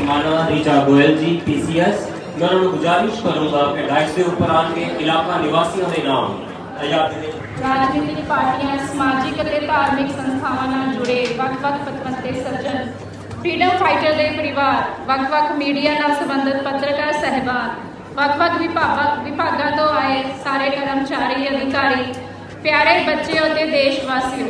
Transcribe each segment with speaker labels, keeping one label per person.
Speaker 1: मानवा रीचा गोयल जी पीसीएस मैं उन्होंने गुजारिश करूंगा कि डाइस के ऊपर आके इलाका निवासियों के नाम आजाद ਦੇ
Speaker 2: ਰਾਜਨੀਤਿਕ ਪਾਰਟੀਆਂ ਸਮਾਜਿਕ ਅਤੇ ਧਾਰਮਿਕ ਸੰਸਥਾਵਾਂ ਨਾਲ ਜੁੜੇ ਵੱਖ-ਵੱਖ ਪਤਵੰਤੇ ਸੱਜਣ ਫਰੀडम ਫਾਈਟਰ ਦੇ ਪਰਿਵਾਰ, ਵੱਖ-ਵੱਖ ਮੀਡੀਆ ਨਾਲ ਸੰਬੰਧਿਤ ਪੱਤਰਕਾਰ ਸਹਿਬਾਨ, ਵੱਖ-ਵੱਖ ਵਿਭਾਗਾਂ ਵਿਭਾਗਾਂ ਤੋਂ ਆਏ ਸਾਰੇ ਕਰਮਚਾਰੀ, ਅਧਿਕਾਰੀ, ਪਿਆਰੇ ਬੱਚਿਓ ਤੇ ਦੇਸ਼ ਵਾਸੀਓ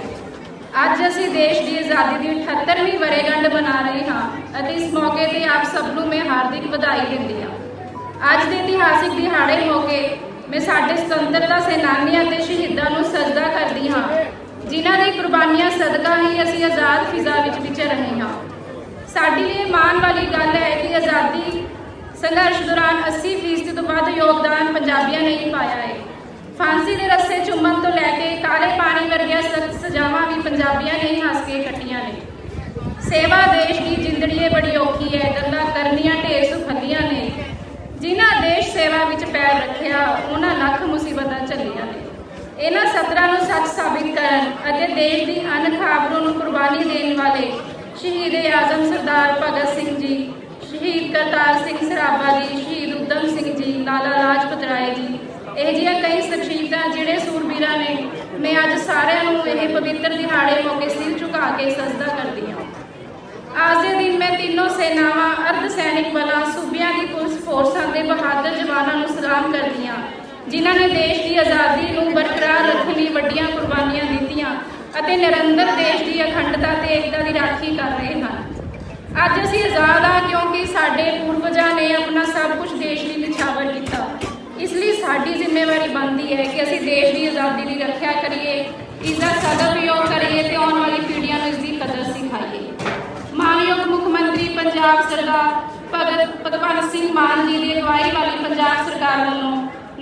Speaker 2: ਅੱਜ ਅਸੀਂ ਦੇਸ਼ ਦੀ ਆਜ਼ਾਦੀ ਦੀ 78ਵੀਂ ਵਰ੍ਹੇਗੰਢ ਮਨਾ ਰਹੇ ਹਾਂ ਅਤੇ ਇਸ ਮੌਕੇ ਤੇ ਆਪ ਸਭ ਨੂੰ ਮੈਂ ਹਾਰਦਿਕ ਵਧਾਈ ਦਿੰਦੀ ਹਾਂ। ਅੱਜ ਦੇ ਇਤਿਹਾਸਿਕ ਦਿਹਾੜੇ ਮੌਕੇ ਮੈਂ ਸਾਡੇ ਸੁਤੰਤਰਤਾ ਸੈਨਾਨੀਆਂ ਤੇ ਸ਼ਹੀਦਾਂ ਨੂੰ ਸਜਦਾ ਕਰਦੀ ਹਾਂ, ਜਿਨ੍ਹਾਂ ਦੀ ਕੁਰਬਾਨੀਆਂ ਸਦਕਾ ਹੀ ਅਸੀਂ ਆਜ਼ਾਦ ਫਿਜ਼ਾ ਵਿੱਚ ਵਿਚਰ ਰਹੇ ਹਾਂ। ਸਾਡੀ ਲਈ ਇਹ ਮਾਣ ਵਾਲੀ ਗੱਲ ਹੈ ਕਿ ਆਜ਼ਾਦੀ ਸੰਘਰਸ਼ ਦੌਰਾਨ 80% ਤੋਂ ਵੱਧ ਯੋਗਦਾਨ ਪੰਜਾਬੀਆਂ ਨੇ ਹੀ ਪਾਇਆ ਹੈ। ਫਾਂਸੀ ਦੇ ਰੱਸੇ ਚੁੰਮਣ ਤੋਂ ਲੈ ਕੇ ਕਾਲੇ ਪਾਣੀ ਵਰਗੀਆਂ ਸਖਤ ਸਜ਼ਾਵਾਂ ਵੀ ਪੰਜਾਬੀਆਂ ਨੇ ਹੀ ਹੱਸ ਕੇ ਕੱਟੀਆਂ ਨੇ। ਸੇਵਾ ਦੇਸ਼ ਦੀ ਜ਼ਿੰਦੜੀਏ ਬੜੀ ਔਖੀ ਹੈ, ਦੰਦਾ ਕਰਨੀਆਂ ਢੇਰ ਸੁਖੱਲੀਆਂ ਨੇ। ਜਿਨ੍ਹਾਂ ਦੇਸ਼ ਸੇਵਾ ਵਿੱਚ ਪੈਰ ਰੱਖਿਆ, ਉਹਨਾਂ ਲੱਖ ਮੁਸੀਬਤਾਂ ਝੱਲੀਆਂ ਨੇ। ਇਹਨਾਂ ਸਤਰਾਂ ਨੂੰ ਸੱਚ ਸਾਬਿਤ ਕਰਨ ਅਤੇ ਦੇਸ਼ ਦੀ ਅਨਖਾਬਰੂ ਨੂੰ ਕੁਰਬਾਨੀ ਦੇਣ ਵਾਲੇ ਸ਼ਹੀਦ ਆਜ਼ਮ ਸਰਦਾਰ ਭਗਤ ਸਿੰਘ ਜੀ, ਸ਼ਹੀਦ ਕਰਤਾਰ ਸਿੰਘ ਸਰਾਭਾ ਜੀ, ਸ਼ਹੀਦ ਉਦਮ ਸਿੰਘ ਜੀ, ਲਾਲਾ ਲਾਜਪਤ ਰਾਏ ਜੀ। ਇਹ ਜਿਹੀਆਂ ਕਈ ਸ਼ਖਸੀਅਤਾਂ ਜਿਹੜੇ ਸੂਰਬੀਰਾਂ ਨੇ, ਮੈਂ ਅੱਜ ਸਾਰਿਆਂ ਨੂੰ ਇਹ ਪਵਿੱਤਰ ਦਿਹਾੜੇ ਮੌਕੇ ਸਿਰ ਝੁਕਾ ਕੇ ਸਜਦਾ ਕਰਦੀ ਹਾਂ। ਅੱਜ ਦੇ ਦਿਨ ਮੈਂ ਤਿੰਨੋਂ ਸੈਨਾਵਾਂ, ਅਰਧ ਸੈਨਿਕ ਬਲਾਂ, ਸੂਬਿਆਂ ਦੀ ਪੁਲਿਸ ਫੋਰਸਾਂ ਦੇ ਬਹਾਦਰ ਜਵਾਨਾਂ ਨੂੰ ਸਲਾਮ ਕਰਦੀ ਹਾਂ, ਜਿਨ੍ਹਾਂ ਨੇ ਦੇਸ਼ ਦੀ ਆਜ਼ਾਦੀ ਨੂੰ ਬਰਕਰਾਰ ਰੱਖਣ ਲਈ ਵੱਡੀਆਂ ਕੁਰਬਾਨੀਆਂ ਦਿੱਤੀਆਂ। ਅਤੇ ਨਿਰੰਤਰ ਦੇਸ਼ ਦੀ ਅਖੰਡਤਾ ਤੇ ਏਕਤਾ ਦੀ ਰਾਖੀ ਕਰ ਰਹੇ ਹਨ। ਅੱਜ ਅਸੀਂ ਆਜ਼ਾਦ ਹਾਂ ਕਿਉਂਕਿ ਸਾਡੇ ਪੂਰਵਜਾਂ ਨੇ ਆਪਣਾ ਸਭ ਕੁਝ ਦੇਸ਼ ਲਈ ਨਿਛਾਵਰ ਕੀਤਾ। ਇਸ ਲਈ ਸਾਡੀ ਜ਼ਿੰਮੇਵਾਰੀ ਬਣਦੀ ਹੈ ਕਿ ਅਸੀਂ ਦੇਸ਼ ਦੀ ਆਜ਼ਾਦੀ ਦੀ ਰੱਖਿਆ ਕਰੀਏ ਇਸ ਦਾ ਸਦਉਪਯੋਗ ਕਰੀਏ ਤੇ ਆਉਣ ਵਾਲੀ ਪੀੜ੍ਹੀਆਂ ਨੂੰ ਇਸ ਦੀ ਕਦਰ ਸਿਖਾਈਏ। ਮਾਨਯੋਗ ਮੁੱਖ ਮੰਤਰੀ ਪੰਜਾਬ ਸਰਦਾਰ ਭਗਤ ਭਗਵੰਤ ਸਿੰਘ ਮਾਨ ਜੀ ਦੀ ਅਗਵਾਈ ਵਾਲੀ ਪੰਜਾਬ ਸਰਕਾਰ ਵੱਲੋਂ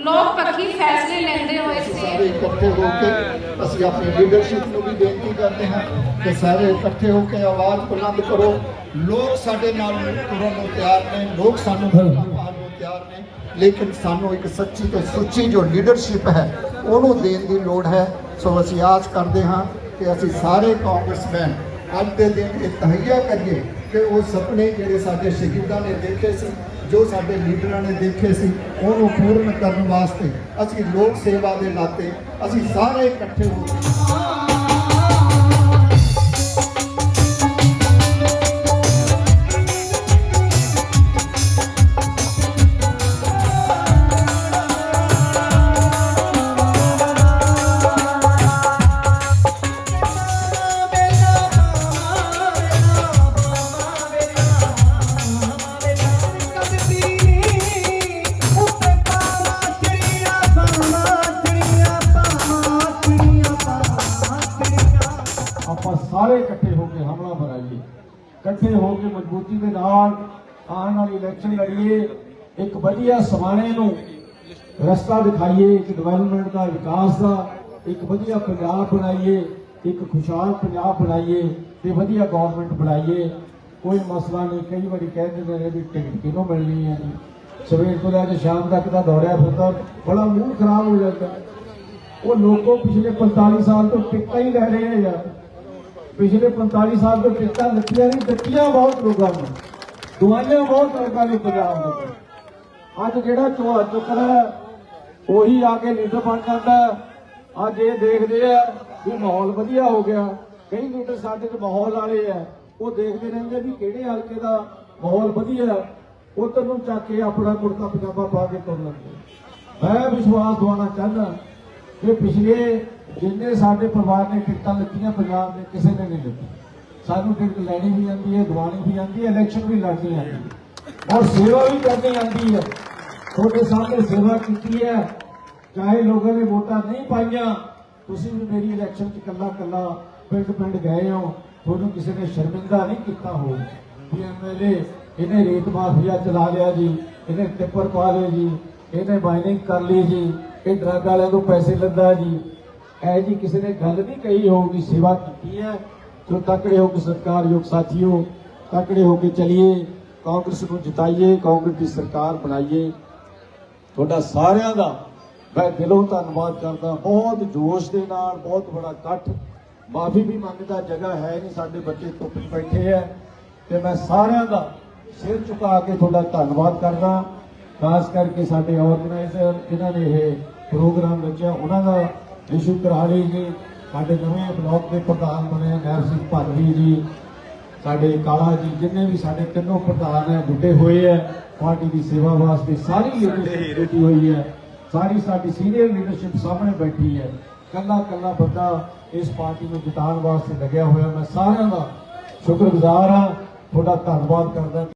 Speaker 2: ਲੋਕ ਪੱਖੀ ਫੈਸਲੇ ਲੈਂਦੇ ਹੋਏ
Speaker 3: ਸਾਰੇ
Speaker 2: ਸੇ
Speaker 3: ਇਕੱਠੇ ਹੋ ਕੇ ਅਸੀਂ ਆਪਣੀ ਲੀਡਰਸ਼ਿਪ ਨੂੰ ਵੀ ਬੇਨਤੀ ਕਰਦੇ ਹਾਂ ਕਿ ਸਾਰੇ ਇਕੱਠੇ ਹੋ ਕੇ ਆਵਾਜ਼ ਬੁਲੰਦ ਕਰੋ। ਲੋਕ ਸਾਡੇ ਨਾਲ ਤੁਰਨ ਨੂੰ ਤਿਆਰ ਨੇ ਲੋਕ ਸਾਨੂੰ ਪਾਉਣ ਨੂੰ ਤਿਆਰ ਨੇ ਲੇਕਿਨ ਸਾਨੂੰ ਇੱਕ ਸੱਚੀ ਤੇ ਸੁੱਚੀ ਜੋ ਲੀਡਰਸ਼ਿਪ ਹੈ ਉਹਨੂੰ ਦੇਣ ਦੀ ਲੋੜ ਹੈ। ਸੋ ਅਸੀਂ ਆਸ ਕਰਦੇ ਹਾਂ ਕਿ ਅਸੀਂ ਸਾਰੇ ਕਾਂਗਰਸਮੈਨ ਅੱਜ ਦੇ ਦਿਨ ਇਹ ਤਹਈਆ ਕਰੀਏ ਕਿ ਉਹ ਸੁਪਨੇ ਜਿਹੜੇ ਸਾਡੇ ਸ਼ਹੀਦਾਂ ਨੇ ਦੇਖੇ ਸੀ, ਜੋ ਸਾਡੇ ਲੀਡਰਾਂ ਨੇ ਦੇਖੇ ਸੀ, ਉਹਨੂੰ ਪੂਰਨ ਕਰਨ ਵਾਸਤੇ ਅਸੀਂ ਲੋਕ ਸੇਵਾ ਦੇ ਨਾਤੇ ਅਸੀਂ ਸਾਰੇ ਇਕੱਠੇ ਹੋ ਕੇ
Speaker 4: ਸਾਰੇ ਇਕੱਠੇ ਹੋ ਕੇ ਹਮਲਾ ਭਰਾਈਏ ਇਕੱਠੇ ਹੋ ਕੇ ਮਜ਼ਬੂਤੀ ਦੇ ਨਾਲ ਆਉਣ ਵਾਲੀ ਇਲੈਕਸ਼ਨ ਲੜੀਏ। ਇੱਕ ਵਧੀਆ ਸਮਾਣੇ ਨੂੰ ਰਸਤਾ ਦਿਖਾਈਏ, ਇੱਕ ਡਿਵੈਲਪਮੈਂਟ ਦਾ ਵਿਕਾਸ ਦਾ, ਇੱਕ ਵਧੀਆ ਪੰਜਾਬ ਬਣਾਈਏ, ਇੱਕ ਖੁਸ਼ਹਾਲ ਪੰਜਾਬ ਬਣਾਈਏ ਤੇ ਵਧੀਆ ਗਵਰਨਮੈਂਟ ਬਣਾਈਏ। ਕੋਈ ਮਸਲਾ ਨਹੀਂ, ਕਈ ਵਾਰੀ ਕਹਿ ਦਿੰਦੇ ਨੇ ਵੀ ਟਿਕਟ ਕਿਹਨੂੰ ਮਿਲਣੀ ਹੈ ਸਵੇਰ ਤੋਂ ਲੈ ਕੇ ਸ਼ਾਮ ਤੱਕ ਦਾ ਦੌੜਿਆ ਫਿਰਦਾ, ਬੜਾ ਮੂਡ ਖਰਾਬ ਹੋ ਜਾਂਦਾ। ਉਹ ਲੋਕੋ ਪਿਛਲੇ 45 ਸਾਲ ਤੋਂ ਟਿਕਟਾਂ ਹੀ ਲੈ ਰਹੇ ਆ ਯਾਰ। ਪਿਛਲੇ 45 ਸਾਲ ਤੋਂ ਟਿਕਟਾਂ ਦਿੱਤੀਆਂ ਨਹੀਂ, ਦਿੱਤੀਆਂ ਬਹੁਤ ਲੋਕਾਂ ਨੂੰ। ਦਵਾਈਆਂ ਬਹੁਤ ਲੋਕਾਂ ਨੂੰ ਪੰਜਾਬ ਦੇ ਅੱਜ ਜਿਹੜਾ ਚੋਆ ਚੁੱਕਦਾ ਉਹੀ ਆ ਕੇ ਲੀਡਰ ਬਣ ਜਾਂਦਾ ਅੱਜ ਇਹ ਦੇਖਦੇ ਆ ਵੀ ਮਾਹੌਲ ਵਧੀਆ ਹੋ ਗਿਆ। ਕਈ ਲੀਡਰ ਸਾਡੇ ਚ ਮਾਹੌਲ ਵਾਲੇ ਆ, ਉਹ ਦੇਖਦੇ ਰਹਿੰਦੇ ਵੀ ਕਿਹੜੇ ਹਲਕੇ ਦਾ ਮਾਹੌਲ ਵਧੀਆ ਉਧਰ ਨੂੰ ਚੱਕ ਕੇ ਆਪਣਾ ਕੁੜਤਾ ਪਜਾਮਾ ਪਾ ਕੇ ਤੁਰ ਲੈਂਦੇ ਮੈਂ ਵਿਸ਼ਵਾਸ ਦਿਵਾਉਣਾ ਚਾਹੁੰਦਾ ਕਿ ਪਿਛਲੇ ਜਿੰਨੇ ਸਾਡੇ ਪਰਿਵਾਰ ਨੇ ਟਿਕਟਾਂ ਲਿੱਤੀਆਂ, ਪੰਜਾਬ ਦੇ ਕਿਸੇ ਨੇ ਨਹੀਂ ਲਿੱਤੀ ਸਾਨੂੰ ਟਿਕਟ ਲੈਣੀ ਵੀ ਆਉਂਦੀ ਹੈ ਦਿਵਾਣੀ ਵੀ ਆਉਂਦੀ ਹੈ ਇਲੈਕਸ਼ਨ ਵੀ ਲੜਨੀ ਆਉਂਦੀ ਹੈ। ਔਰ ਸੇਵਾ ਵੀ ਕਰਨੀ ਆਉਂਦੀ ਹੈ। ਤੁਹਾਡੇ ਸਾਹਮਣੇ ਸੇਵਾ ਕੀਤੀ ਹੈ। ਚਾਹੇ ਲੋਕਾਂ ਨੇ ਵੋਟਾਂ ਨਹੀਂ ਪਾਈਆਂ, ਤੁਸੀਂ ਵੀ ਮੇਰੀ ਇਲੈਕਸ਼ਨ 'ਚ ਕੱਲਾ ਕੱਲਾ ਪਿੰਡ ਪਿੰਡ ਗਏ ਹੋ। ਤੁਹਾਨੂੰ ਕਿਸੇ ਨੇ ਸ਼ਰਮਿੰਦਾ ਨਹੀਂ ਕੀਤਾ ਹੋ ਵੀ ਐਮਐਲਏ ਇਹਨੇ ਰੇਤ ਮਾਫੀਆ ਚਲਾ ਲਿਆ ਜੀ, ਇਹਨੇ ਟਿੱਪਰ ਪਾ ਲਏ ਜੀ, ਇਹਨੇ ਮਾਈਨਿੰਗ ਕਰ ਲਈ ਜੀ, ਇਹ ਡਰੱਗ ਵਾਲਿਆਂ ਤੋਂ ਪੈਸੇ ਲੈਂਦਾ ਜੀ। ਐ ਜੀ, ਕਿਸੇ ਨੇ ਗੱਲ ਨਹੀਂ ਕਹੀ ਹੋਊਗੀ ਸੇਵਾ ਕੀਤੀ ਹੈ, ਜੋ ਤਕੜੇ ਹੋ ਕੇ ਸਰਕਾਰਯੋਗ ਸਾਥੀਓ, ਤਕੜੇ ਹੋ ਕੇ ਚਲਿਏ, ਕਾਂਗਰਸ ਨੂੰ ਜਿਤਾਈਏ, ਕਾਂਗਰਸ ਦੀ ਸਰਕਾਰ ਬਣਾਈਏ। ਤੁਹਾਡਾ ਸਾਰਿਆਂ ਦਾ ਮੈਂ ਦਿਲੋਂ ਧੰਨਵਾਦ ਕਰਦਾ, ਬਹੁਤ ਜੋਸ਼ ਦੇ ਨਾਲ, ਬਹੁਤ ਬੜਾ ਇਕੱਠ। ਮਾਫੀ ਵੀ ਮੰਗਦਾ, ਜਗ੍ਹਾ ਹੈ ਨਹੀਂ, ਸਾਡੇ ਬੱਚੇ ਧੁੱਪ ਬੈਠੇ ਆ ਤੇ ਮੈਂ ਸਾਰਿਆਂ ਦਾ ਸਿਰ ਝੁਕਾ ਕੇ ਤੁਹਾਡਾ ਧੰਨਵਾਦ ਕਰਦਾ। ਖਾਸ ਕਰਕੇ ਸਾਡੇ ਆਰਗੇਨਾਈਜ਼ਰ ਜਿਨ੍ਹਾਂ ਨੇ ਇਹ ਪ੍ਰੋਗਰਾਮ ਰਚਿਆ, ਉਹਨਾਂ ਦਾ ਰਿਸ਼ੂ ਕਰਾਲੀ ਜੀ ਸਾਡੇ ਨਵੇਂ ਬਲਾਕ ਦੇ ਪ੍ਰਧਾਨ ਬਣੇ ਨਹਿਰ ਸਿੰਘ ਭਾਜੀ ਜੀ। ਸਾਡੇ ਕਾਲਾ ਜੀ ਜਿੰਨੇ ਵੀ ਸਾਡੇ ਤਿੰਨੋਂ ਪ੍ਰਧਾਨ ਹੈ ਜੁਟੇ ਹੋਏ ਹੈ ਪਾਰਟੀ ਦੀ ਸੇਵਾ ਵਾਸਤੇ ਸਾਰੀ ਲੀਡਰਸ਼ਿਪ ਜੁਟੀ ਹੋਈ ਹੈ ਸਾਰੀ ਸਾਡੀ ਸੀਨੀਅਰ ਲੀਡਰਸ਼ਿਪ ਸਾਹਮਣੇ ਬੈਠੀ ਹੈ ਕੱਲਾ ਕੱਲਾ ਬੰਦਾ ਇਸ ਪਾਰਟੀ ਨੂੰ ਜਿਤਾਉਣ ਵਾਸਤੇ ਲੱਗਿਆ ਹੋਇਆ। ਮੈਂ ਸਾਰਿਆਂ ਦਾ ਸ਼ੁਕਰਗੁਜ਼ਾਰ ਹਾਂ। ਤੁਹਾਡਾ ਧੰਨਵਾਦ ਕਰਦਾ।